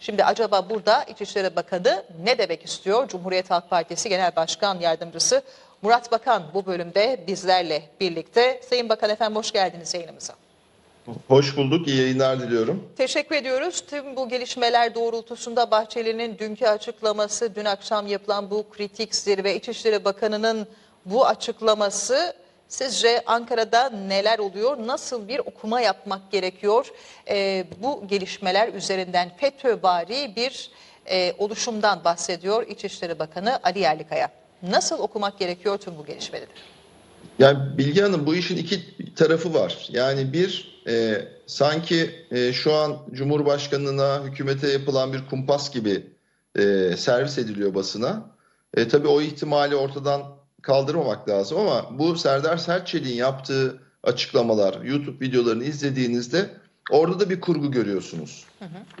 Şimdi acaba burada İçişleri Bakanı ne demek istiyor? Cumhuriyet Halk Partisi Genel Başkan Yardımcısı Murat Bakan bu bölümde bizlerle birlikte. Sayın Bakan efendim hoş geldiniz yayınımıza. Hoş bulduk, iyi yayınlar diliyorum. Teşekkür ediyoruz. Tüm bu gelişmeler doğrultusunda Bahçeli'nin dünkü açıklaması, dün akşam yapılan bu kritik zirve, İçişleri Bakanı'nın bu açıklaması sizce Ankara'da neler oluyor? Nasıl bir okuma yapmak gerekiyor? Ee, bu gelişmeler üzerinden FETÖ'vari bir e, oluşumdan bahsediyor İçişleri Bakanı Ali Yerlikaya. Nasıl okumak gerekiyor tüm bu gelişmeleri? Yani Bilge Hanım bu işin iki tarafı var. Yani bir e, sanki e, şu an Cumhurbaşkanına, hükümete yapılan bir kumpas gibi e, servis ediliyor basına. E, tabii o ihtimali ortadan kaldırmamak lazım ama bu Serdar Sertçelik'in yaptığı açıklamalar, YouTube videolarını izlediğinizde orada da bir kurgu görüyorsunuz.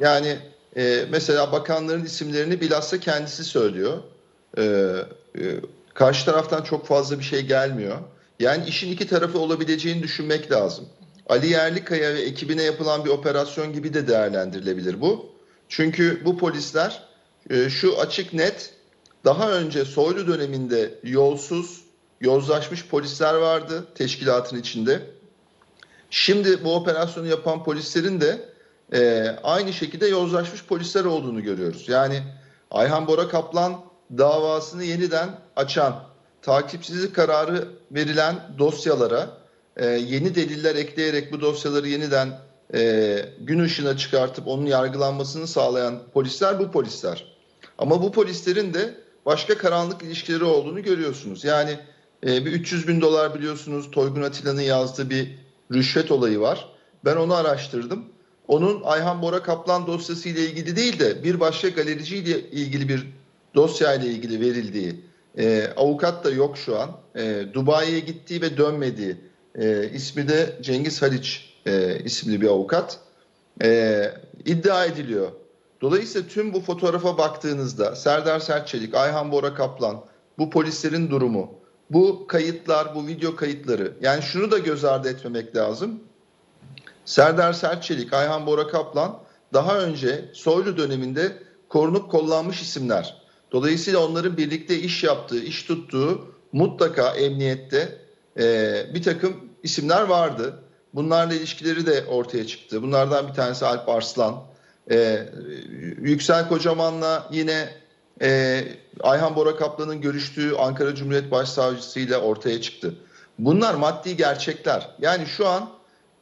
Yani e, mesela bakanların isimlerini bilhassa kendisi söylüyor. E, e, karşı taraftan çok fazla bir şey gelmiyor. Yani işin iki tarafı olabileceğini düşünmek lazım. Ali Yerlikaya ve ekibine yapılan bir operasyon gibi de değerlendirilebilir bu. Çünkü bu polisler e, şu açık net daha önce Soylu döneminde yolsuz, yozlaşmış polisler vardı teşkilatın içinde. Şimdi bu operasyonu yapan polislerin de e, aynı şekilde yozlaşmış polisler olduğunu görüyoruz. Yani Ayhan Bora Kaplan davasını yeniden açan, takipsizlik kararı verilen dosyalara e, yeni deliller ekleyerek bu dosyaları yeniden e, gün ışığına çıkartıp onun yargılanmasını sağlayan polisler bu polisler. Ama bu polislerin de başka karanlık ilişkileri olduğunu görüyorsunuz. Yani e, bir 300 bin dolar biliyorsunuz Toygun Atilla'nın yazdığı bir rüşvet olayı var. Ben onu araştırdım. Onun Ayhan Bora Kaplan dosyası ile ilgili değil de bir başka galerici ile ilgili bir dosya ile ilgili verildiği e, avukat da yok şu an. E, Dubai'ye gittiği ve dönmediği e, ismi de Cengiz Haliç e, isimli bir avukat e, iddia ediliyor. Dolayısıyla tüm bu fotoğrafa baktığınızda Serdar Sertçelik, Ayhan Bora Kaplan, bu polislerin durumu, bu kayıtlar, bu video kayıtları yani şunu da göz ardı etmemek lazım. Serdar Sertçelik, Ayhan Bora Kaplan daha önce Soylu döneminde korunup kollanmış isimler. Dolayısıyla onların birlikte iş yaptığı, iş tuttuğu mutlaka emniyette e, bir takım isimler vardı. Bunlarla ilişkileri de ortaya çıktı. Bunlardan bir tanesi Alp Arslan. E, Yüksel Kocaman'la yine e, Ayhan Bora Kaplan'ın görüştüğü Ankara Cumhuriyet Başsavcısı ile ortaya çıktı. Bunlar maddi gerçekler. Yani şu an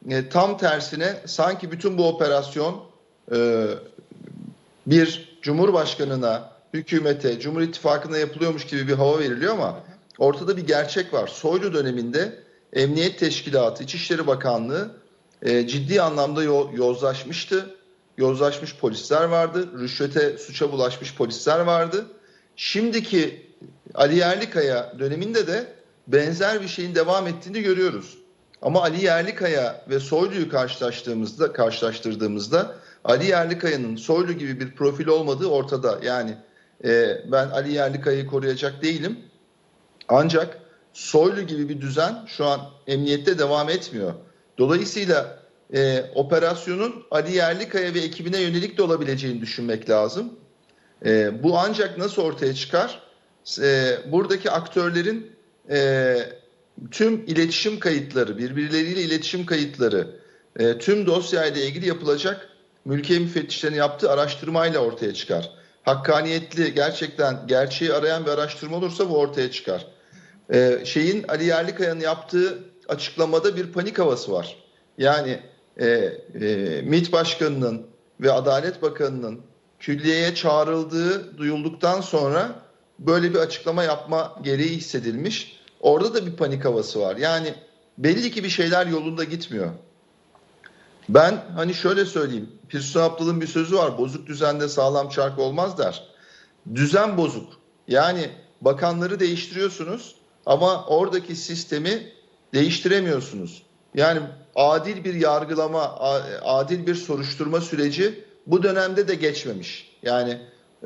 e, tam tersine sanki bütün bu operasyon e, bir Cumhurbaşkanına, hükümete, Cumhur İttifakı'na yapılıyormuş gibi bir hava veriliyor ama ortada bir gerçek var. Soylu döneminde Emniyet Teşkilatı, İçişleri Bakanlığı e, ciddi anlamda yo- yozlaşmıştı. Yozlaşmış polisler vardı. Rüşvete, suça bulaşmış polisler vardı. Şimdiki Ali Yerlikaya döneminde de benzer bir şeyin devam ettiğini görüyoruz. Ama Ali Yerlikaya ve Soylu'yu karşılaştığımızda, karşılaştırdığımızda Ali Yerlikaya'nın Soylu gibi bir profil olmadığı ortada. Yani e, ben Ali Yerlikaya'yı koruyacak değilim. Ancak Soylu gibi bir düzen şu an emniyette devam etmiyor. Dolayısıyla e, operasyonun Ali Yerlikaya ve ekibine yönelik de olabileceğini düşünmek lazım. E, bu ancak nasıl ortaya çıkar? E, buradaki aktörlerin e, tüm iletişim kayıtları, birbirleriyle iletişim kayıtları, e, tüm dosyayla ilgili yapılacak mülkiye müfettişlerinin yaptığı araştırmayla ortaya çıkar. Hakkaniyetli, gerçekten gerçeği arayan bir araştırma olursa bu ortaya çıkar. E, şeyin Ali Yerlikaya'nın yaptığı açıklamada bir panik havası var. Yani e, e, MİT Başkanı'nın ve Adalet Bakanı'nın külliyeye çağrıldığı duyulduktan sonra böyle bir açıklama yapma gereği hissedilmiş. Orada da bir panik havası var. Yani belli ki bir şeyler yolunda gitmiyor. Ben hani şöyle söyleyeyim. Pirsun Abdal'ın bir sözü var. Bozuk düzende sağlam çark olmaz der. Düzen bozuk. Yani bakanları değiştiriyorsunuz ama oradaki sistemi değiştiremiyorsunuz. Yani adil bir yargılama, adil bir soruşturma süreci bu dönemde de geçmemiş. Yani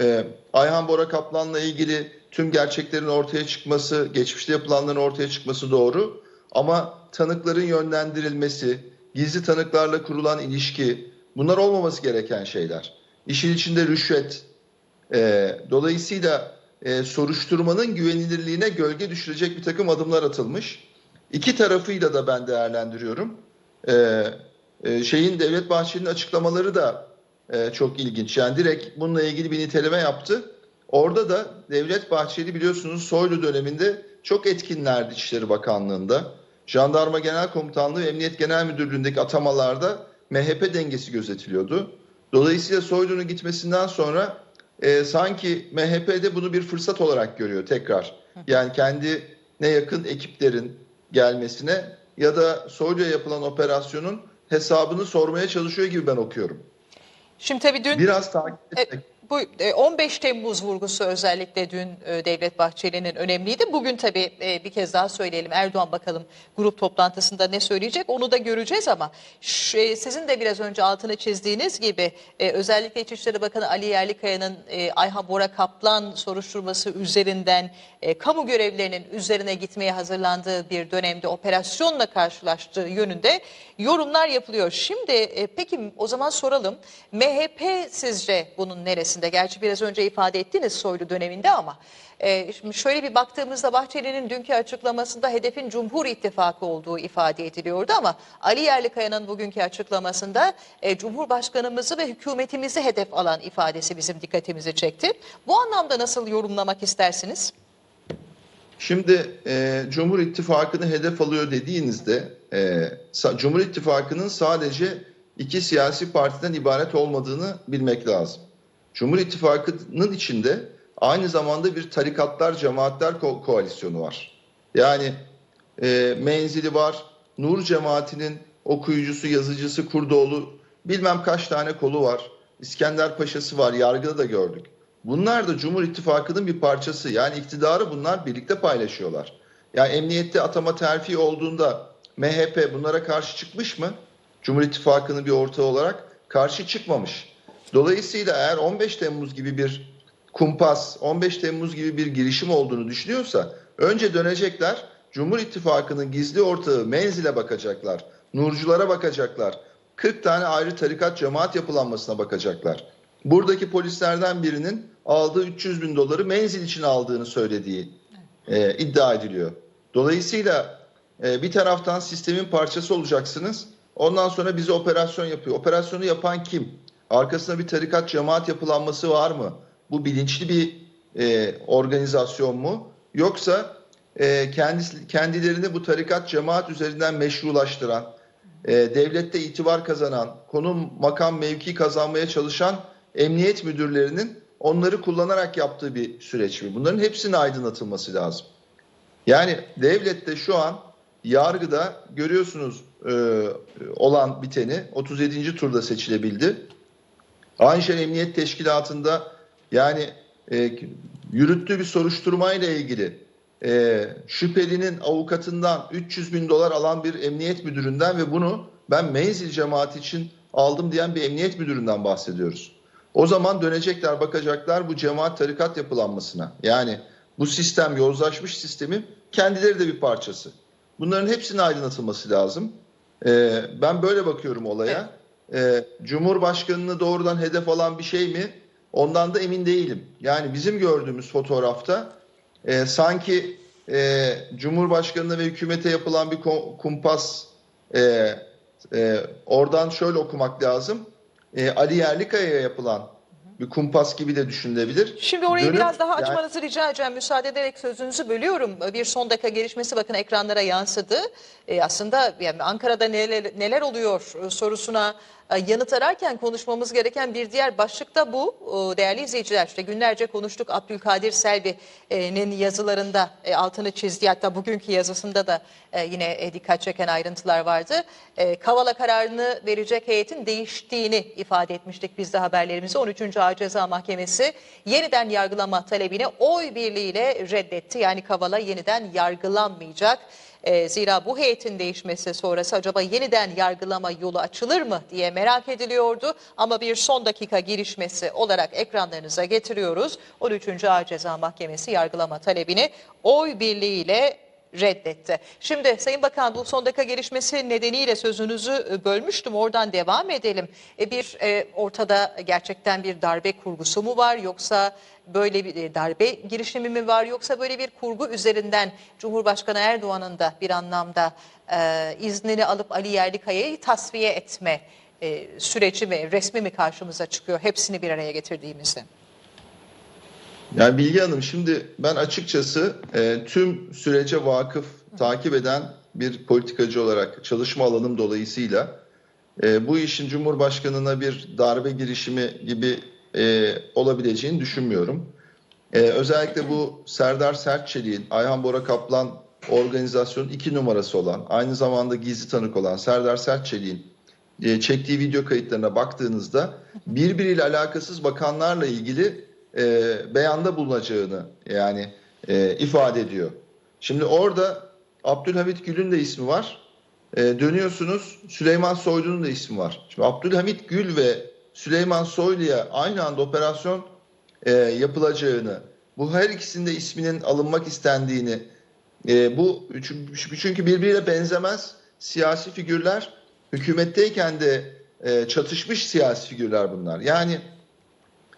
e, Ayhan Bora Kaplan'la ilgili tüm gerçeklerin ortaya çıkması, geçmişte yapılanların ortaya çıkması doğru. Ama tanıkların yönlendirilmesi, gizli tanıklarla kurulan ilişki bunlar olmaması gereken şeyler. işin içinde rüşvet. E, dolayısıyla e, soruşturmanın güvenilirliğine gölge düşürecek bir takım adımlar atılmış. İki tarafıyla da ben değerlendiriyorum. E, e, şeyin Devlet Bahçeli'nin açıklamaları da e, çok ilginç. Yani direkt bununla ilgili bir niteleme yaptı. Orada da Devlet Bahçeli biliyorsunuz Soylu döneminde çok etkinlerdi İçişleri Bakanlığı'nda. Jandarma Genel Komutanlığı ve Emniyet Genel Müdürlüğü'ndeki atamalarda MHP dengesi gözetiliyordu. Dolayısıyla Soylu'nun gitmesinden sonra e, sanki MHP'de bunu bir fırsat olarak görüyor tekrar. Yani kendine yakın ekiplerin gelmesine ya da Soylu'ya yapılan operasyonun hesabını sormaya çalışıyor gibi ben okuyorum. Şimdi tabii dün Biraz takip E, etmek. Bu e, 15 Temmuz vurgusu özellikle dün e, Devlet Bahçeli'nin önemliydi. Bugün tabii e, bir kez daha söyleyelim. Erdoğan bakalım grup toplantısında ne söyleyecek onu da göreceğiz ama e, sizin de biraz önce altını çizdiğiniz gibi e, özellikle İçişleri Bakanı Ali Yerlikaya'nın e, Ayhan Bora Kaplan soruşturması üzerinden e, kamu görevlilerinin üzerine gitmeye hazırlandığı bir dönemde operasyonla karşılaştığı yönünde yorumlar yapılıyor. Şimdi e, peki o zaman soralım. MHP sizce bunun neresinde? Gerçi biraz önce ifade ettiniz Soylu döneminde ama e, şimdi şöyle bir baktığımızda Bahçeli'nin dünkü açıklamasında hedefin Cumhur İttifakı olduğu ifade ediliyordu ama Ali Yerlikaya'nın bugünkü açıklamasında e, Cumhurbaşkanımızı ve hükümetimizi hedef alan ifadesi bizim dikkatimizi çekti. Bu anlamda nasıl yorumlamak istersiniz? Şimdi e, Cumhur İttifakı'nı hedef alıyor dediğinizde e, Cumhur İttifakı'nın sadece iki siyasi partiden ibaret olmadığını bilmek lazım. Cumhur İttifakı'nın içinde aynı zamanda bir tarikatlar, cemaatler ko- koalisyonu var. Yani e, menzili var, Nur cemaatinin okuyucusu, yazıcısı, Kurdoğlu bilmem kaç tane kolu var. İskender Paşa'sı var, yargıda da gördük. Bunlar da Cumhur İttifakı'nın bir parçası. Yani iktidarı bunlar birlikte paylaşıyorlar. Yani emniyette atama terfi olduğunda MHP bunlara karşı çıkmış mı? Cumhur İttifakı'nın bir ortağı olarak karşı çıkmamış. Dolayısıyla eğer 15 Temmuz gibi bir kumpas, 15 Temmuz gibi bir girişim olduğunu düşünüyorsa önce dönecekler Cumhur İttifakı'nın gizli ortağı Menzil'e bakacaklar. Nurculara bakacaklar. 40 tane ayrı tarikat cemaat yapılanmasına bakacaklar. Buradaki polislerden birinin aldığı 300 bin doları menzil için aldığını söylediği e, iddia ediliyor. Dolayısıyla e, bir taraftan sistemin parçası olacaksınız. Ondan sonra bize operasyon yapıyor. Operasyonu yapan kim? Arkasında bir tarikat cemaat yapılanması var mı? Bu bilinçli bir e, organizasyon mu? Yoksa e, kendisi, kendilerini bu tarikat cemaat üzerinden meşrulaştıran, e, devlette itibar kazanan, konum, makam, mevki kazanmaya çalışan emniyet müdürlerinin onları kullanarak yaptığı bir süreç mi? Bunların hepsinin aydınlatılması lazım. Yani devlette şu an yargıda görüyorsunuz e, olan biteni 37. turda seçilebildi. Aynı şey Emniyet Teşkilatı'nda yani e, yürüttüğü bir soruşturmayla ilgili e, şüphelinin avukatından 300 bin dolar alan bir emniyet müdüründen ve bunu ben menzil cemaati için aldım diyen bir emniyet müdüründen bahsediyoruz. O zaman dönecekler bakacaklar bu cemaat tarikat yapılanmasına. Yani bu sistem yozlaşmış sistemin kendileri de bir parçası. Bunların hepsinin aydınlatılması lazım. Ee, ben böyle bakıyorum olaya. Ee, Cumhurbaşkanını doğrudan hedef alan bir şey mi? Ondan da emin değilim. Yani bizim gördüğümüz fotoğrafta e, sanki e, Cumhurbaşkanına ve hükümete yapılan bir kumpas e, e, oradan şöyle okumak lazım. E, Ali Yerlikaya'ya yapılan bir kumpas gibi de düşünülebilir. Şimdi orayı Dönüp- biraz daha yani- açmanızı rica edeceğim. Müsaade ederek sözünüzü bölüyorum. Bir son dakika gelişmesi bakın ekranlara yansıdı. Ee, aslında yani Ankara'da neler, neler oluyor e, sorusuna e, yanıt ararken konuşmamız gereken bir diğer başlık da bu. E, Değerli izleyiciler işte günlerce konuştuk Abdülkadir Selvi'nin yazılarında e, altını çizdiği hatta bugünkü yazısında da e, yine e, dikkat çeken ayrıntılar vardı. Kavala kararını verecek heyetin değiştiğini ifade etmiştik biz de haberlerimizi. 13. Ağır Ceza Mahkemesi yeniden yargılama talebini oy birliğiyle reddetti. Yani Kavala yeniden yargılanmayacak. E, zira bu heyetin değişmesi sonrası acaba yeniden yargılama yolu açılır mı diye merak ediliyordu. Ama bir son dakika gelişmesi olarak ekranlarınıza getiriyoruz. 13. Ağır Ceza Mahkemesi yargılama talebini oy birliğiyle reddetti. Şimdi Sayın Bakan bu son dakika gelişmesi nedeniyle sözünüzü bölmüştüm. Oradan devam edelim. E, bir e, ortada gerçekten bir darbe kurgusu mu var yoksa böyle bir e, darbe girişimi mi var yoksa böyle bir kurgu üzerinden Cumhurbaşkanı Erdoğan'ın da bir anlamda e, iznini alıp Ali Yerlikaya'yı tasfiye etme e, süreci mi, resmi mi karşımıza çıkıyor hepsini bir araya getirdiğimizde? Yani Bilge Hanım şimdi ben açıkçası e, tüm sürece vakıf takip eden bir politikacı olarak çalışma alanım dolayısıyla e, bu işin Cumhurbaşkanı'na bir darbe girişimi gibi e, olabileceğini düşünmüyorum. E, özellikle bu Serdar Sertçelik'in, Ayhan Bora Kaplan organizasyonun iki numarası olan, aynı zamanda gizli tanık olan Serdar Sertçelik'in e, çektiği video kayıtlarına baktığınızda birbiriyle alakasız bakanlarla ilgili e, beyanda bulunacağını yani e, ifade ediyor. Şimdi orada Abdülhamit Gül'ün de ismi var. E, dönüyorsunuz Süleyman Soylu'nun da ismi var. Şimdi Abdülhamit Gül ve Süleyman Soylu'ya aynı anda operasyon e, yapılacağını, bu her ikisinde isminin alınmak istendiğini, e, bu çünkü, çünkü birbiriyle benzemez siyasi figürler, hükümetteyken de e, çatışmış siyasi figürler bunlar. Yani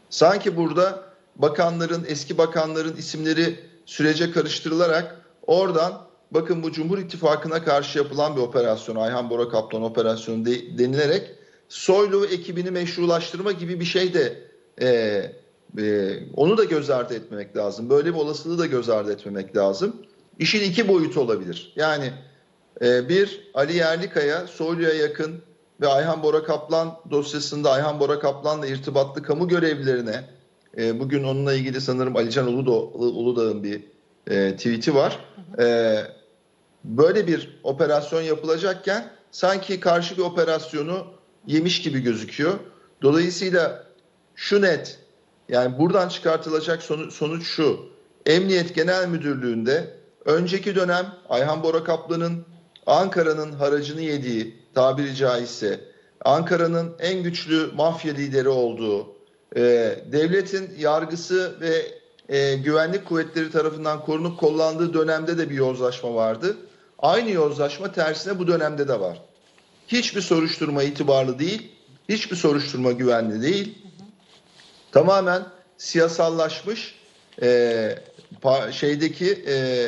sanki burada bakanların, eski bakanların isimleri sürece karıştırılarak oradan bakın bu Cumhur İttifakı'na karşı yapılan bir operasyon, Ayhan Bora Kaplan operasyonu de, denilerek Soylu ekibini meşrulaştırma gibi bir şey de e, e, onu da göz ardı etmemek lazım. Böyle bir olasılığı da göz ardı etmemek lazım. İşin iki boyutu olabilir. Yani e, bir Ali Yerlikaya, Soylu'ya yakın ve Ayhan Bora Kaplan dosyasında Ayhan Bora Kaplan'la irtibatlı kamu görevlilerine e, bugün onunla ilgili sanırım Alican Uludağ, Uludağ'ın bir e, tweet'i var. E, böyle bir operasyon yapılacakken sanki karşı bir operasyonu yemiş gibi gözüküyor. Dolayısıyla şu net yani buradan çıkartılacak sonuç, şu. Emniyet Genel Müdürlüğü'nde önceki dönem Ayhan Bora Kaplan'ın Ankara'nın haracını yediği tabiri caizse Ankara'nın en güçlü mafya lideri olduğu, e, devletin yargısı ve e, güvenlik kuvvetleri tarafından korunup kollandığı dönemde de bir yozlaşma vardı. Aynı yozlaşma tersine bu dönemde de var. Hiçbir soruşturma itibarlı değil, hiçbir soruşturma güvenli değil. Tamamen siyasallaşmış e, şeydeki e,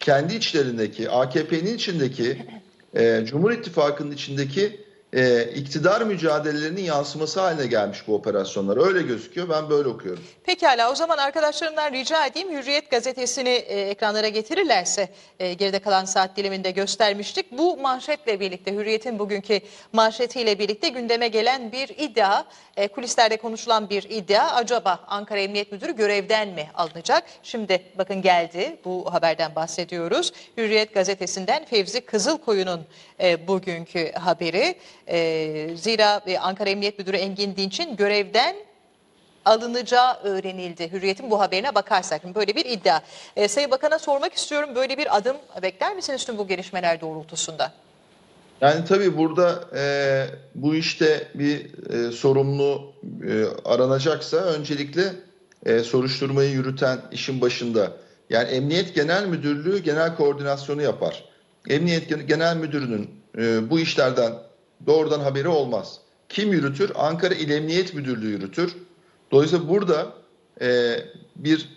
kendi içlerindeki AKP'nin içindeki e, Cumhur İttifakı'nın içindeki e, iktidar mücadelelerinin yansıması haline gelmiş bu operasyonlar. Öyle gözüküyor. Ben böyle okuyorum. Pekala o zaman arkadaşlarımdan rica edeyim Hürriyet gazetesini e, ekranlara getirirlerse e, geride kalan saat diliminde göstermiştik. Bu manşetle birlikte Hürriyet'in bugünkü manşetiyle birlikte gündeme gelen bir iddia, e, kulislerde konuşulan bir iddia. Acaba Ankara Emniyet Müdürü görevden mi alınacak? Şimdi bakın geldi bu haberden bahsediyoruz. Hürriyet gazetesinden Fevzi Kızılkoyun'un e, bugünkü haberi. E, zira e, Ankara Emniyet Müdürü Engin Dinç'in görevden alınacağı öğrenildi. Hürriyet'in bu haberine bakarsak böyle bir iddia. E, Sayın Bakan'a sormak istiyorum böyle bir adım bekler misiniz tüm bu gelişmeler doğrultusunda? Yani tabii burada e, bu işte bir e, sorumlu e, aranacaksa öncelikle e, soruşturmayı yürüten işin başında. Yani Emniyet Genel Müdürlüğü genel koordinasyonu yapar. Emniyet Gen- Genel Müdürü'nün e, bu işlerden doğrudan haberi olmaz. Kim yürütür? Ankara İl Emniyet Müdürlüğü yürütür. Dolayısıyla burada e, bir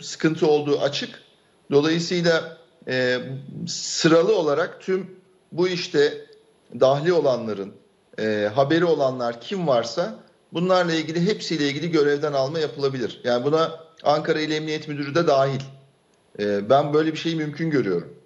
sıkıntı olduğu açık. Dolayısıyla e, sıralı olarak tüm bu işte dahli olanların, e, haberi olanlar kim varsa bunlarla ilgili hepsiyle ilgili görevden alma yapılabilir. Yani buna Ankara İl Emniyet Müdürü de dahil. E, ben böyle bir şeyi mümkün görüyorum.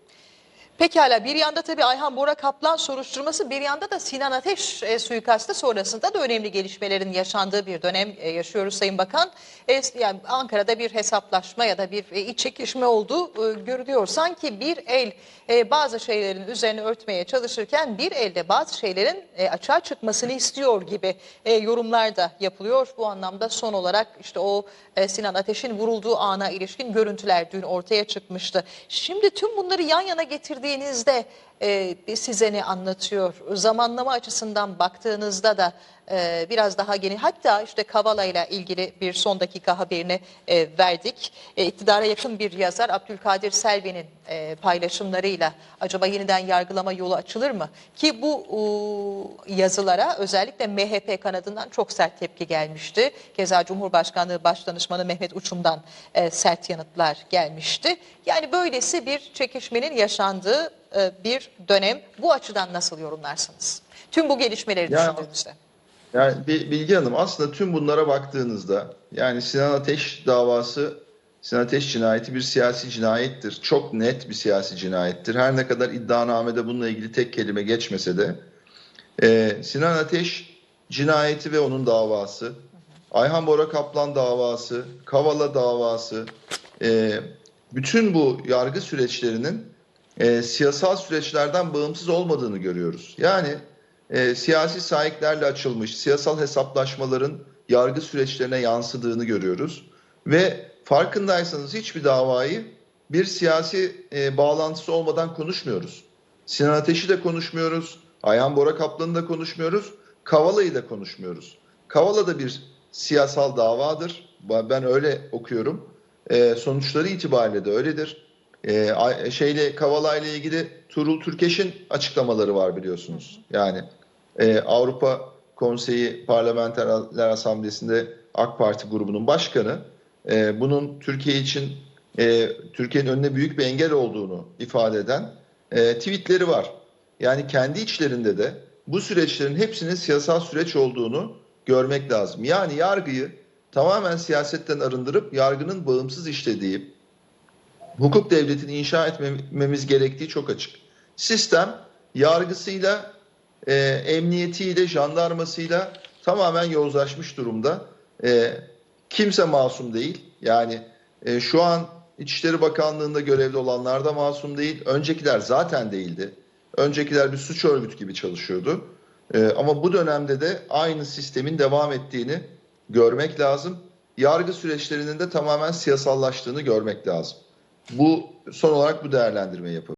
Pekala bir yanda tabii Ayhan Bora Kaplan soruşturması bir yanda da Sinan Ateş e, suikastı sonrasında da önemli gelişmelerin yaşandığı bir dönem e, yaşıyoruz Sayın Bakan. E, yani Ankara'da bir hesaplaşma ya da bir e, iç çekişme olduğu e, görülüyor. Sanki bir el e, bazı şeylerin üzerine örtmeye çalışırken bir elde bazı şeylerin e, açığa çıkmasını istiyor gibi e, yorumlar da yapılıyor. Bu anlamda son olarak işte o e, Sinan Ateş'in vurulduğu ana ilişkin görüntüler dün ortaya çıkmıştı. Şimdi tüm bunları yan yana getirdiğinizde e, size ne anlatıyor? Zamanlama açısından baktığınızda da e, biraz daha geniş. Hatta işte Kavala ile ilgili bir son dakika haberini e, verdik. E, iktidara yakın bir yazar Abdülkadir Selvi'nin e, paylaşımlarıyla acaba yeniden yargılama yolu açılır mı? Ki bu e, yazılara özellikle MHP kanadından çok sert tepki gelmişti. Keza Cumhurbaşkanlığı Başdanışmanı Mehmet Uçum'dan e, sert yanıtlar gelmişti. Yani böylesi bir çekişmenin yaşandığı bir dönem. Bu açıdan nasıl yorumlarsınız? Tüm bu gelişmeleri Ya- düşündüğünüzde. Yani Bil- Bilge Hanım aslında tüm bunlara baktığınızda yani Sinan Ateş davası Sinan Ateş cinayeti bir siyasi cinayettir. Çok net bir siyasi cinayettir. Her ne kadar iddianamede bununla ilgili tek kelime geçmese de e, Sinan Ateş cinayeti ve onun davası, Ayhan Bora Kaplan davası, Kavala davası, e, bütün bu yargı süreçlerinin e, siyasal süreçlerden bağımsız olmadığını görüyoruz. Yani e, siyasi sahiplerle açılmış siyasal hesaplaşmaların yargı süreçlerine yansıdığını görüyoruz. Ve farkındaysanız hiçbir davayı bir siyasi e, bağlantısı olmadan konuşmuyoruz. Sinan Ateş'i de konuşmuyoruz, Ayhan Bora Kaplan'ı da konuşmuyoruz, Kavala'yı da konuşmuyoruz. Kavala da bir siyasal davadır. Ben öyle okuyorum. E, sonuçları itibariyle de öyledir. E, şeyle Kavala ile ilgili Tuğrul Türkeş'in açıklamaları var biliyorsunuz. Yani e, Avrupa Konseyi Parlamenterler Asamblesi'nde AK Parti grubunun başkanı e, bunun Türkiye için e, Türkiye'nin önüne büyük bir engel olduğunu ifade eden e, tweetleri var. Yani kendi içlerinde de bu süreçlerin hepsinin siyasal süreç olduğunu görmek lazım. Yani yargıyı tamamen siyasetten arındırıp yargının bağımsız işlediği, hukuk devletini inşa etmemiz gerektiği çok açık. Sistem yargısıyla, e, emniyetiyle, jandarmasıyla tamamen yozlaşmış durumda. E, kimse masum değil. Yani e, şu an İçişleri Bakanlığı'nda görevli olanlar da masum değil. Öncekiler zaten değildi. Öncekiler bir suç örgütü gibi çalışıyordu. E, ama bu dönemde de aynı sistemin devam ettiğini görmek lazım. Yargı süreçlerinin de tamamen siyasallaştığını görmek lazım. Bu son olarak bu değerlendirmeyi yapalım.